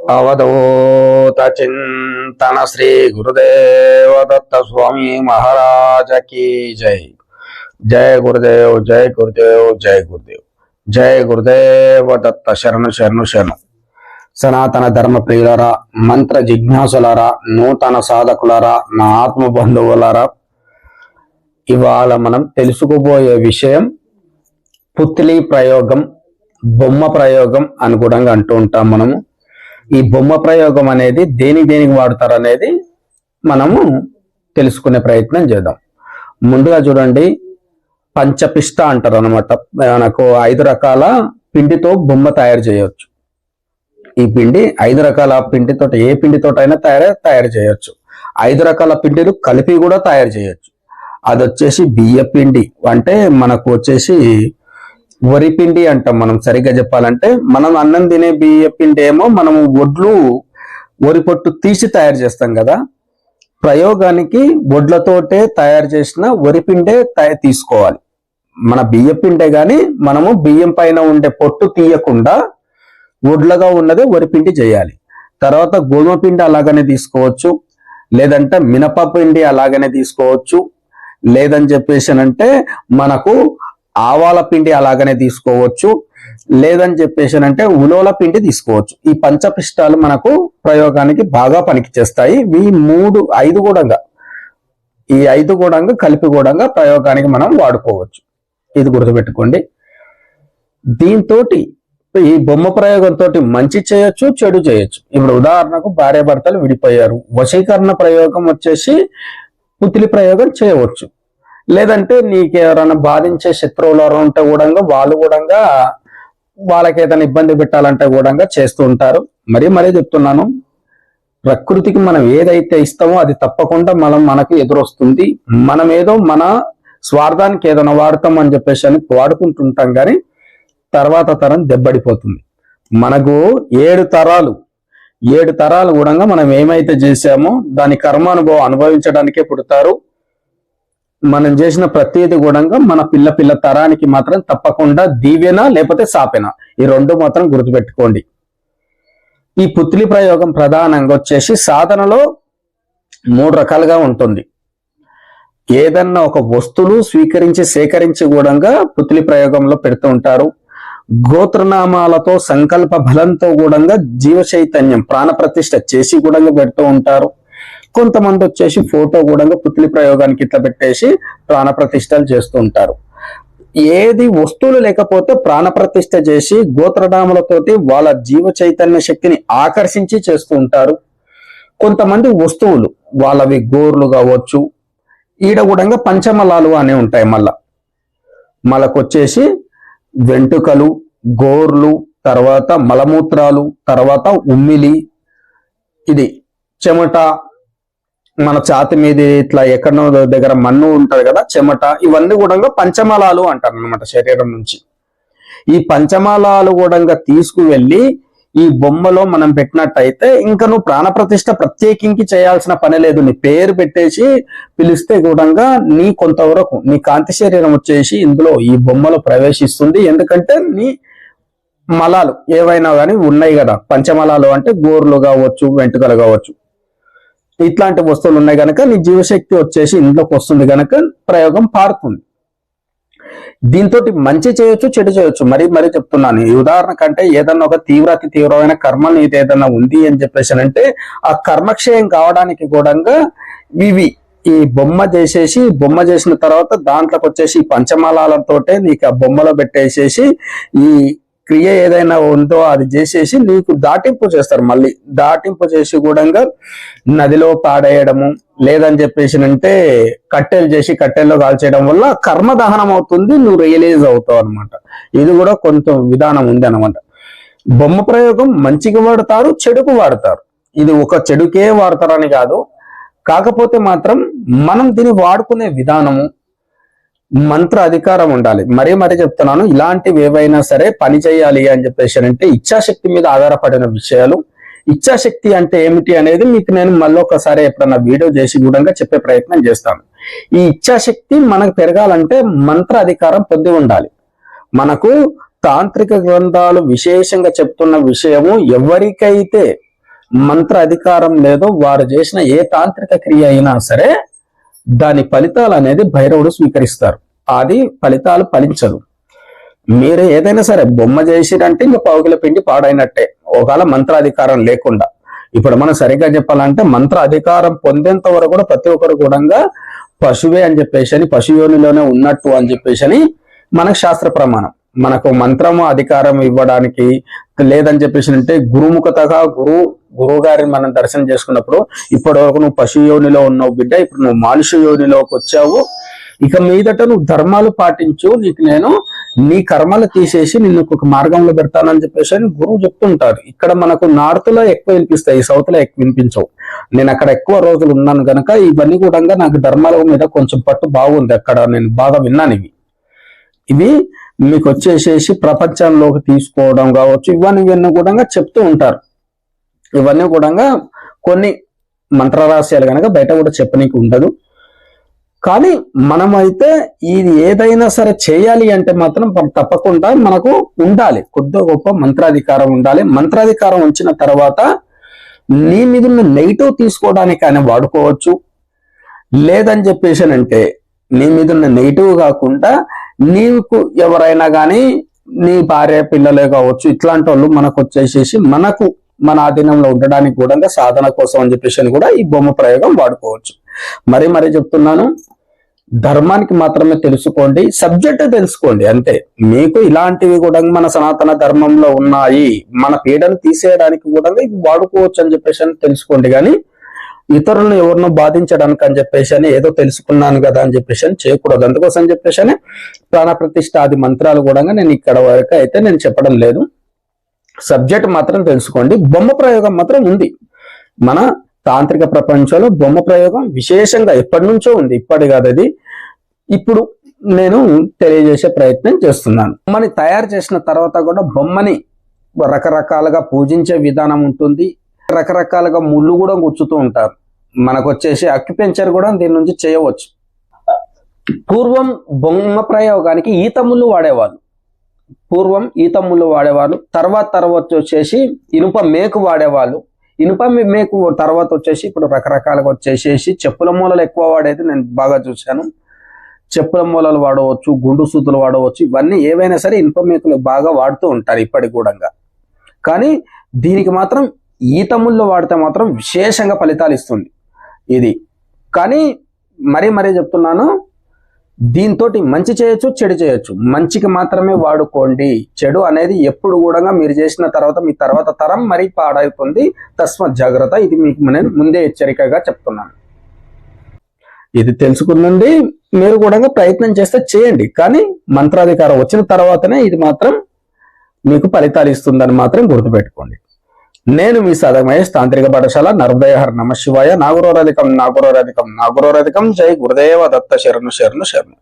అవధూత చింతన శ్రీ గురుదేవ దత్త స్వామి మహారాజ కీ జై జయ గురుదేవ్ జయ గురుదేవ్ జయ గురుదేవ్ జయ గురుదేవ దత్త శరణు శరణు శరణు సనాతన ధర్మ ప్రియులరా మంత్ర జిజ్ఞాసులరా నూతన సాధకులరా నా ఆత్మ బంధువులరా ఇవాళ మనం తెలుసుకోబోయే విషయం పుత్లీ ప్రయోగం బొమ్మ ప్రయోగం అని కూడా అంటూ ఉంటాం మనము. ఈ బొమ్మ ప్రయోగం అనేది దేనికి దేనికి వాడతారు అనేది మనము తెలుసుకునే ప్రయత్నం చేద్దాం. ముందుగా చూడండి పంచపిష్ట అంటారు అనమాట మనకు ఐదు రకాల పిండితో బొమ్మ తయారు చేయవచ్చు ఈ పిండి ఐదు రకాల పిండితో ఏ పిండితో అయినా తయారు తయారు చేయవచ్చు ఐదు రకాల పిండిలు కలిపి కూడా తయారు చేయొచ్చు. అది వచ్చేసి బియ్య పిండి. అంటే మనకు వచ్చేసి వరి పిండి అంటాం మనం సరిగ్గా చెప్పాలంటే. మనం అన్నం తినే బియ్య పిండి ఏమో మనం వడ్లు వరి పొట్టు తీసి తయారు చేస్తాం కదా. ప్రయోగానికి వడ్లతోటే తయారు చేసిన వరి పిండే తీసుకోవాలి. మన బియ్య పిండే కానీ మనము బియ్యం పైన ఉండే పొట్టు తీయకుండా వడ్లగా ఉన్నది వరిపిండి చేయాలి. తర్వాత గోధుమ పిండి అలాగనే తీసుకోవచ్చు. లేదంటే మినప పిండి అలాగనే తీసుకోవచ్చు. లేదని చెప్పేసి అంటే మనకు ఆవాల పిండి అలాగనే తీసుకోవచ్చు. లేదని చెప్పేసి అంటే ఉలోల పిండి తీసుకోవచ్చు. ఈ పంచపిష్టాలు మనకు ప్రయోగానికి బాగా పనికి చేస్తాయి ఈ మూడు ఐదు కూడా ఈ ఐదు కూడా కలిపి కూడా ప్రయోగానికి మనం వాడుకోవచ్చు. ఇది గుర్తుపెట్టుకోండి. దీంతో ఈ బొమ్మ ప్రయోగంతో మంచి చేయొచ్చు చెడు చేయొచ్చు. ఇప్పుడు ఉదాహరణకు భార్యాభర్తలు విడిపోయారు. వశీకరణ ప్రయోగం వచ్చేసి పుత్లి ప్రయోగం చేయవచ్చు. లేదంటే నీకు ఎవరైనా బాధించే శత్రువులు ఎవరైనా ఉంటే కూడా వాళ్ళు కూడా వాళ్ళకి ఏదైనా ఇబ్బంది పెట్టాలంటే కూడా చేస్తూ ఉంటారు. మరీ మరీ చెప్తున్నాను ప్రకృతికి మనం ఏదైతే ఇస్తామో అది తప్పకుండా మనం మనకు ఎదురొస్తుంది. మనం ఏదో మన స్వార్థానికి ఏదైనా వాడతాం అని చెప్పేసి అని వాడుకుంటుంటాం కానీ తర్వాత తరం దెబ్బడిపోతుంది. మనకు ఏడు తరాలు ఏడు తరాలు కూడా మనం ఏమైతే చేసామో దాని కర్మానుభవం అనుభవించడానికే పుడతారు. మనం చేసిన ప్రతిది కూడా మన పిల్ల పిల్ల తరానికి మాత్రం తప్పకుండా దీవెన లేకపోతే సాపెన? ఈ రెండు మాత్రం గుర్తుపెట్టుకోండి. ఈ పుత్లి ప్రయోగం ప్రధానంగా వచ్చేసి సాధనలో మూడు రకాలుగా ఉంటుంది. ఏదన్నా ఒక వస్తువులు స్వీకరించి సేకరించి కూడా పుత్లి ప్రయోగంలో పెడుతూ ఉంటారు. గోత్రనామాలతో సంకల్ప బలంతో కూడా జీవ చైతన్యం ప్రాణప్రతిష్ఠ చేసి కూడా పెడుతూ ఉంటారు. కొంతమంది వచ్చేసి ఫోటో కూడా పుత్లి ప్రయోగానికి ఇట్లా పెట్టేసి ప్రాణప్రతిష్టలు చేస్తూ ఉంటారు. ఏది వస్తువులు లేకపోతే ప్రాణప్రతిష్ఠ చేసి గోత్రడాములతోటి వాళ్ళ జీవ చైతన్య శక్తిని ఆకర్షించి చేస్తూ ఉంటారు. కొంతమంది వస్తువులు వాళ్ళవి గోర్లు కావచ్చు ఈడ కూడా పంచమలాలు అనే ఉంటాయి మళ్ళా మళ్ళకొచ్చేసి వెంట్రుకలు గోర్లు తర్వాత మలమూత్రాలు తర్వాత ఉమ్మిలి ఇది చెమట మన ఛాతి మీద ఇట్లా ఎక్కడనో దగ్గర మన్ను ఉంటది కదా చెమట ఇవన్నీ కూడా పంచమలాలు అంటారు అనమాట శరీరం నుంచి. ఈ పంచమాలాలు కూడా తీసుకువెళ్ళి ఈ బొమ్మలో మనం పెట్టినట్టయితే ఇంకా నువ్వు ప్రాణప్రతిష్ఠ ప్రత్యేకించి చేయాల్సిన పని లేదు. నీ పేరు పెట్టేసి పిలిస్తే కూడా నీ కొంతవరకు నీ కాంతి శరీరం వచ్చేసి ఇందులో ఈ బొమ్మలో ప్రవేశిస్తుంది. ఎందుకంటే నీ మలాలు ఏవైనా కానీ ఉన్నాయి కదా. పంచమలాలు అంటే గోర్లు కావచ్చు వెంట్రుకలు కావచ్చు. ఇట్లాంటి వస్తువులు ఉన్నాయి కనుక నీ జీవశక్తి వచ్చేసి ఇంట్లోకి వస్తుంది కనుక ప్రయోగం పారుతుంది. దీంతో మంచి చేయొచ్చు చెడు చేయొచ్చు. మరి మరి చెప్తున్నాను ఈ ఉదాహరణ కంటే ఏదన్నా ఒక తీవ్ర అతి తీవ్రమైన కర్మ నీది ఏదన్నా ఉంది అని చెప్పేసి అంటే ఆ కర్మక్షయం కావడానికి కూడా ఇవి ఈ బొమ్మ చేసేసి బొమ్మ చేసిన తర్వాత దాంట్లోకి వచ్చేసి పంచమాలతోటే నీకు ఆ బొమ్మలో పెట్టేసేసి ఈ క్రియ ఏదైనా ఉందో అది చేసేసి నీకు దాటింపు చేస్తారు. మళ్ళీ దాటింపు చేసి కూడా నదిలో పాడేయడము లేదని చెప్పేసి అంటే కట్టెలు చేసి కట్టెల్లో కాల్చేయడం వల్ల కర్మ దహనం అవుతుంది నువ్వు రియలైజ్ అవుతావు అనమాట ఇది కూడా కొంత విధానం ఉంది అనమాట బొమ్మ ప్రయోగం మంచికి వాడతారు చెడుకు వాడతారు. ఇది ఒక చెడుకే వాడతారని కాదు. కాకపోతే మాత్రం మనం దీన్ని వాడుకునే విధానము మంత్ర అధికారం ఉండాలి. మరీ మరీ చెప్తున్నాను ఇలాంటివి ఏవైనా సరే పని చేయాలి అని చెప్పేసి అంటే ఇచ్ఛాశక్తి మీద ఆధారపడిన విషయాలు. ఇచ్చాశక్తి అంటే ఏమిటి అనేది మీకు నేను మళ్ళీ ఒకసారి ఎప్పుడన్నా వీడియో చేసి కూడా చెప్పే ప్రయత్నం చేస్తాను. ఈ ఇచ్చాశక్తి మనకు పెరగాలంటే మంత్ర అధికారం పొంది ఉండాలి. మనకు తాంత్రిక గ్రంథాలు విశేషంగా చెప్తున్న విషయము ఎవరికైతే మంత్ర అధికారం లేదో వారు చేసిన ఏ తాంత్రిక క్రియ అయినా సరే దాని ఫలితాలు అనేది భైరవుడు స్వీకరిస్తారు. అది ఫలితాలు ఫలించదు. మీరు ఏదైనా సరే బొమ్మ చేసిరంటే ఇంకా పావుకిల పిండి పాడైనట్టే. ఒకవేళ మంత్ర అధికారం లేకుండా. ఇప్పుడు మనం సరిగ్గా చెప్పాలంటే మంత్ర అధికారం పొందేంత వరకు కూడా ప్రతి ఒక్కరు కూడా పశువే అని చెప్పేసి అని పశుయోనిలోనే ఉన్నట్టు అని చెప్పేసి అని మనకు శాస్త్ర ప్రమాణం. మనకు మంత్రము అధికారం ఇవ్వడానికి లేదని చెప్పేసి అంటే గురుముఖతగా గురు గురువు గారిని మనం దర్శనం చేసుకున్నప్పుడు ఇప్పటి వరకు నువ్వు పశు యోనిలో ఉన్నావు బిడ్డ ఇప్పుడు నువ్వు మనుషు యోనిలోకి వచ్చావు. ఇక మీదట నువ్వు ధర్మాలు పాటించు నీకు నేను నీ కర్మలు తీసేసి నిన్ను ఒక మార్గంలో పెడతానని చెప్పేసి అని గురువు చెప్తుంటారు. ఇక్కడ మనకు నార్త్లో ఎక్కువ వినిపిస్తాయి సౌత్లో ఎక్కువ వినిపించవు. నేను అక్కడ ఎక్కువ రోజులు ఉన్నాను గనక ఇవన్నీ కూడా నాకు ధర్మాల మీద కొంచెం పట్టు బాగుంది అక్కడ నేను బాగా విన్నాను ఇవి. ఇవి మీకు వచ్చేసేసి ప్రపంచంలోకి తీసుకోవడం కావచ్చు ఇవన్నీ ఇవన్నీ కూడా చెప్తూ ఉంటారు. ఇవన్నీ కూడా కొన్ని మంత్రరాశ్యాలు కనుక బయట కూడా చెప్పనీకి ఉండదు. కానీ మనమైతే ఇది ఏదైనా సరే చేయాలి అంటే మాత్రం తప్పకుండా మనకు ఉండాలి. కొద్ది గొప్ప మంత్రాధికారం ఉండాలి. మంత్రాధికారం వచ్చిన తర్వాత నీ మీద ఉన్న నెగిటివ్ తీసుకోవడానికి ఆయన వాడుకోవచ్చు. లేదని చెప్పేసి అంటే నీ మీద ఉన్న నెగిటివ్ కాకుండా నీకు ఎవరైనా కానీ నీ భార్య పిల్లలే కావచ్చు ఇట్లాంటి వాళ్ళు మనకు వచ్చేసేసి మనకు మన ఆధీనంలో ఉండడానికి కూడా సాధన కోసం అని చెప్పేసి అని కూడా ఈ బొమ్మ ప్రయోగం వాడుకోవచ్చు. మరి మరి చెప్తున్నాను ధర్మానికి మాత్రమే తెలుసుకోండి సబ్జెక్ట్ తెలుసుకోండి అంతే. మీకు ఇలాంటివి కూడా మన సనాతన ధర్మంలో ఉన్నాయి మన పీడను తీసేయడానికి కూడా ఇవి వాడుకోవచ్చు అని చెప్పేసి అని తెలుసుకోండి. కానీ ఇతరులను ఎవరినో బాధించడానికి అని చెప్పేసి అని ఏదో తెలుసుకున్నాను కదా అని చెప్పేసి అని చేయకూడదు. అందుకోసం చెప్పేసి అని ప్రాణప్రతిష్ట ఆది మంత్రాలు కూడా నేను ఇక్కడ వరకు అయితే నేను చెప్పడం లేదు. సబ్జెక్ట్ మాత్రం తెలుసుకోండి. బొమ్మ ప్రయోగం మాత్రం ఉంది. మన తాంత్రిక ప్రపంచంలో బొమ్మ ప్రయోగం విశేషంగా ఎప్పటి నుంచో ఉంది. ఇప్పటి కాదు అది. ఇప్పుడు నేను తెలియజేసే ప్రయత్నం చేస్తున్నాను. బొమ్మని తయారు చేసిన తర్వాత కూడా బొమ్మని రకరకాలుగా పూజించే విధానం ఉంటుంది. రకరకాలుగా ముళ్ళు కూడా గుచ్చుతూ ఉంటారు. మనకు వచ్చేసి అక్యుపెంచర్ కూడా దీని నుంచి చేయవచ్చు. పూర్వం బొమ్మ ప్రయోగానికి ఈతములు వాడేవాళ్ళు. పూర్వం ఈతములు వాడేవాళ్ళు. తర్వాత తర్వాత వచ్చేసి ఇనుప మేకు వాడేవాళ్ళు. ఇనుప మేకు తర్వాత వచ్చేసి ఇప్పుడు రకరకాలుగా వచ్చేసేసి చెప్పుల మూలలు ఎక్కువ వాడేది నేను బాగా చూశాను. చెప్పుల మూలలు వాడవచ్చు గుండు సూతులు వాడవచ్చు. ఇవన్నీ ఏవైనా సరే ఇనుప మేకులు బాగా వాడుతూ ఉంటారు ఇప్పటికి కూడా కానీ దీనికి మాత్రం ఈతముల్లో వాడితే మాత్రం విశేషంగా ఫలితాలు ఇస్తుంది. ఇది. కానీ మరీ మరీ చెప్తున్నాను దీంతో మంచి చేయొచ్చు చెడు చేయొచ్చు. మంచికి మాత్రమే వాడుకోండి. చెడు అనేది ఎప్పుడు కూడా మీరు చేసిన తర్వాత మీ తర్వాత తరం మరీ పాడవుతుంది తస్మత్ జాగ్రత్త ఇది మీకు నేను ముందే హెచ్చరికగా చెప్తున్నాను. ఇది తెలుసుకుందండి మీరు కూడా ప్రయత్నం చేస్తే చేయండి. కానీ మంత్రాధికారం వచ్చిన తర్వాతనే ఇది మాత్రం మీకు ఫలితాలు ఇస్తుందని మాత్రం గుర్తుపెట్టుకోండి. నేను మీ సాధక మహేష్ తాంత్రిక పాఠశాల నర్దయహర్ నమ శివాయ. నాగురోరధికం నాగురోరధికం నాగురోరధికం. జై గురుదేవ దత్త శరణు శరణు శరణు.